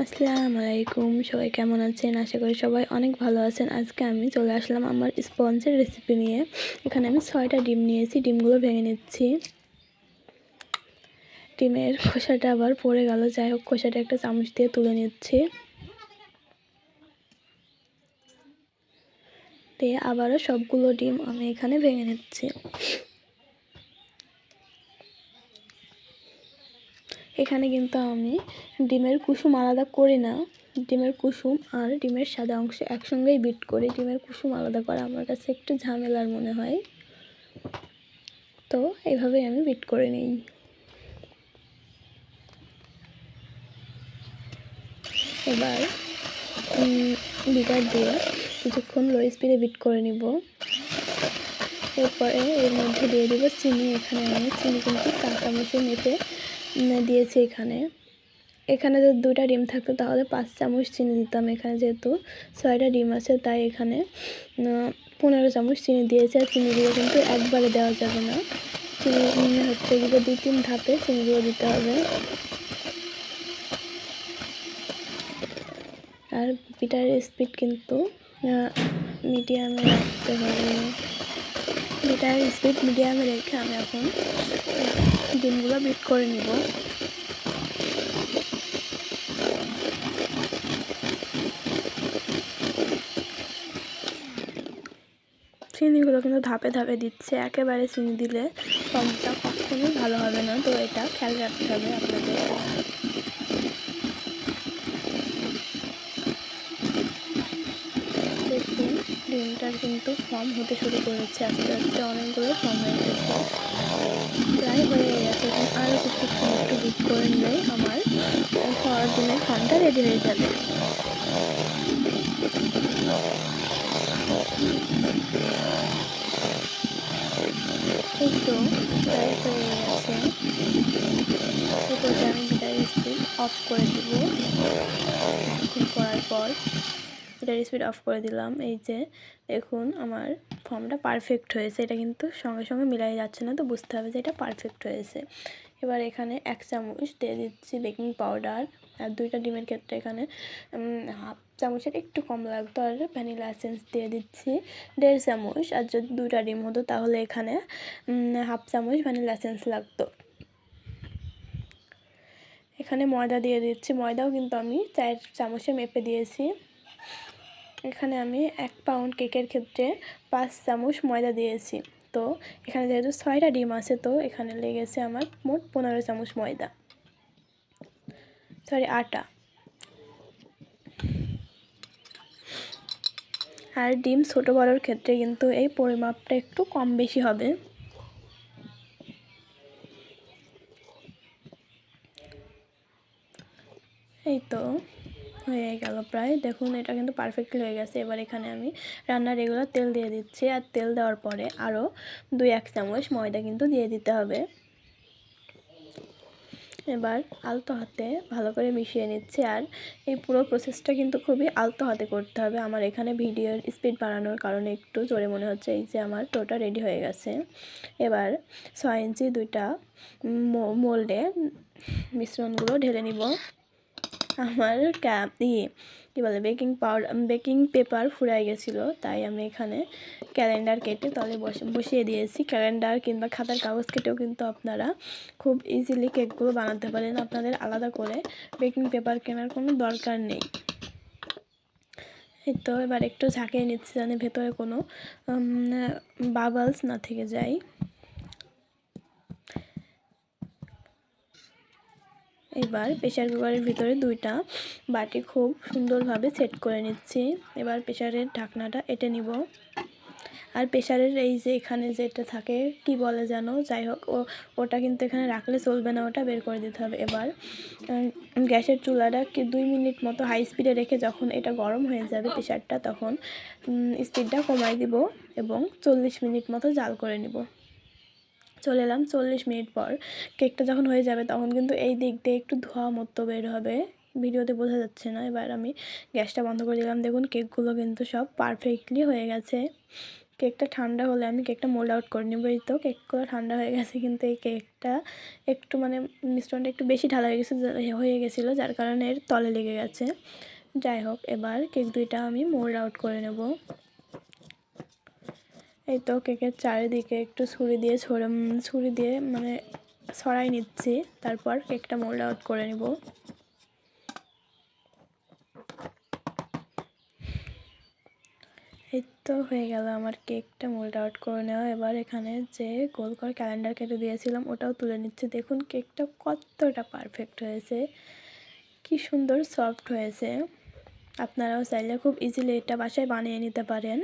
আসসালামু আলাইকুম সবাই কেমন আছেন? আশা করি সবাই অনেক ভালো আছেন। আজকে আমি চলে আসলাম আমার স্পঞ্জের রেসিপি নিয়ে। এখানে আমি ছয়টা ডিম নিয়েছি, ডিমগুলো ভেঙে নিচ্ছি। ডিমের খোসাটা আবার পড়ে গেল, যাই হোক খোসাটা একটা চামচ দিয়ে তুলে নিচ্ছি। দিয়ে আবারও সবগুলো ডিম আমি এখানে ভেঙে নিচ্ছি। এখানে কিন্তু আমি ডিমের কুসুম আলাদা করি না। ডিমের কুসুম আর ডিমের সাদা অংশ একসঙ্গেই বিট করি। ডিমের কুসুম আলাদা করা আমার কাছে একটু ঝামেলার মনে হয়। তো এইভাবেই আমি বিট করে নিই। এবার বিটার দিয়ে কিছুক্ষণ লো স্পিডে বিট করে নিব। এরপরে এর মধ্যে দিয়ে দেবো চিনি। এখানে আমি চিনি কিন্তু চা চামচে মেপে দিয়েছি এখানে। এখানে যদি দুটা ডিম থাকতো, তাহলে পাঁচ চামচ চিনি দিতাম এখানে যেহেতু। ছয়টা ডিম আছে, তাই এখানে পনেরো চামচ চিনি দিয়েছি। আর চিনিগুলো কিন্তু একবারে দেওয়া যাবে না। চিনি হচ্ছে গিয়ে দুই তিন ধাপে চিনিগুলো দিতে হবে। আর পিঠার স্পিড কিন্তু মিডিয়ামে রাখতে হবে। পিঠার স্পিড মিডিয়ামে রেখে আমি এখন ডিমগুলো বিট করে নিব। চিনিগুলো কিন্তু ধাপে ধাপে দিচ্ছে, একেবারে চিনি দিলে কমটা কখনোই ভালো হবে না। তো এটা খেয়াল রাখতে হবে আপনাদের দেখুন ডিমটার কিন্তু ফর্ম হতে শুরু করেছে। আস্তে আস্তে অনেকগুলো ফর্ম হয়ে গেছে। প্রায় হয়ে গেছে এখন আরও কিছুক্ষণ একটু বিট করে নিলেই আমার খাওয়ার দিনের খানটা রেডি হয়ে যাবে। এই প্রায় হয়ে গেছে। আমি অফ করে দিব। করার পর বিটার স্পিড অফ করে দিলাম। এই যে, দেখুন, আমার ফর্মটা পারফেক্ট হয়েছে। এটা কিন্তু সঙ্গে সঙ্গে মিলাই যাচ্ছে না, তো বুঝতে হবে যে এটা পারফেক্ট হয়েছে। এবার এখানে এক চামচ দিয়ে দিচ্ছি বেকিং পাউডার আর দুইটা ডিমের ক্ষেত্রে এখানে হাফ চামচের একটু কম লাগতো। আর ভ্যানিলা এসেন্স দিয়ে দিচ্ছি দেড় চামচ। আর যদি দুইটা ডিম হতো, তাহলে এখানে হাফ চামচ ভ্যানিলা এসেন্স লাগতো। এখানে ময়দা দিয়ে দিচ্ছি। ময়দাও কিন্তু আমি চার চামচে মেপে দিয়েছি। এখানে আমি এক পাউন্ড কেকের ক্ষেত্রে পাঁচ চামচ ময়দা দিয়েছি। তো এখানে যেহেতু ছয়টা ডিম আছে, তো এখানে লেগেছে আমার মোট পনেরো চামচ ময়দা। সরি আটা। আর ডিম ছোটো বড়োর ক্ষেত্রে কিন্তু এই পরিমাপটা একটু কম বেশি হবে। এই তো। হয়ে গেল প্রায়। দেখুন, এটা কিন্তু পারফেক্টলি হয়ে গেছে। এবার এখানে আমি রান্নার রেগুলার তেল দিয়ে দিচ্ছি আর তেল দেওয়ার পরে আরও দুই, এক চামচ ময়দা কিন্তু দিয়ে দিতে হবে। এবার আলতো হাতে ভালো করে মিশিয়ে নিচ্ছে আর এই পুরো প্রসেসটা কিন্তু খুবই আলতো হাতে করতে হবে। আমার এখানে ভিডিওর স্পিড বাড়ানোর কারণে একটু জোরে মনে হচ্ছে এই যে আমার টোটা রেডি হয়ে গেছে। এবার ছয় ইঞ্চি দুইটা মোল্ডে মিশ্রণগুলো ঢেলে নিব। আমার দিয়ে কী বলে বেকিং পাউডার বেকিং পেপার ফুরাই গেছিল, তাই আমি এখানে ক্যালেন্ডার কেটে তলে বসে, বসিয়ে দিয়েছি। ক্যালেন্ডার কিংবা খাতার কাগজ কেটেও কিন্তু আপনারা খুব ইজিলি কেকগুলো বানাতে পারেন। আপনাদের আলাদা করে বেকিং পেপার কেনার কোনো দরকার নেই। এই তো, এবার একটু ঝাঁকিয়ে নিচ্ছি, যেন ভেতরে কোনো বাবলস না থেকে যায়। এবার প্রেশার কুকারের ভিতরে দুইটা বাটি খুব সুন্দরভাবে সেট করে নিচ্ছি। এবার প্রেশারের ঢাকনাটা এটে নিব। আর প্রেশারের এই যে এখানে যেটা থাকে, কি বলে যেন, যাই হোক, ও, ওটা কিন্তু এখানে রাখলে চলবে না, ওটা বের করে দিতে হবে। এবার গ্যাসের চুলাটা কি দুই মিনিট মতো হাই স্পিডে রেখে যখন এটা গরম হয়ে যাবে প্রেশারটা তখন স্পিডটা কমাই দিব এবং চল্লিশ মিনিট মতো জাল করে নিব। চলে এলাম চল্লিশ মিনিট পর। কেকটা যখন হয়ে যাবে তখন কিন্তু এই দিক দিয়ে একটু ধোয়া মতো বের হবে। ভিডিওতে বোঝা যাচ্ছে না। এবার আমি গ্যাসটা বন্ধ করে দিলাম। দেখুন কেকগুলো কিন্তু সব পারফেক্টলি হয়ে গেছে। কেকটা ঠান্ডা হলে আমি কেকটা মোল্ড আউট করে নেব। এই তো কেকগুলো ঠান্ডা হয়ে গেছে কিন্তু এই কেকটা একটু মানে মিশ্রণটা একটু বেশি ঢালা হয়ে গেছে হয়ে গেছিল, যার কারণে এর তলে লেগে গেছে। যাই হোক, এবার কেক দুইটা আমি মোল্ড আউট করে নেব। এই তো কেকের চারিদিকে একটু ছুরি দিয়ে ছড়ে ছুরি দিয়ে মানে ছড়াই নিচ্ছি। তারপর কেকটা মোল্ড আউট করে নেব। এই তো হয়ে গেল আমার কেকটা মোল্ড আউট করে নেওয়া। এবার এখানে যে গোল করে ক্যালেন্ডার কেটে দিয়েছিলাম, ওটাও তুলে নিচ্ছি। দেখুন, কেকটা কতটা পারফেক্ট হয়েছে। কি সুন্দর সফট হয়েছে। আপনারাও চাইলে খুব ইজিলি এটা বাসায় বানিয়ে নিতে পারেন।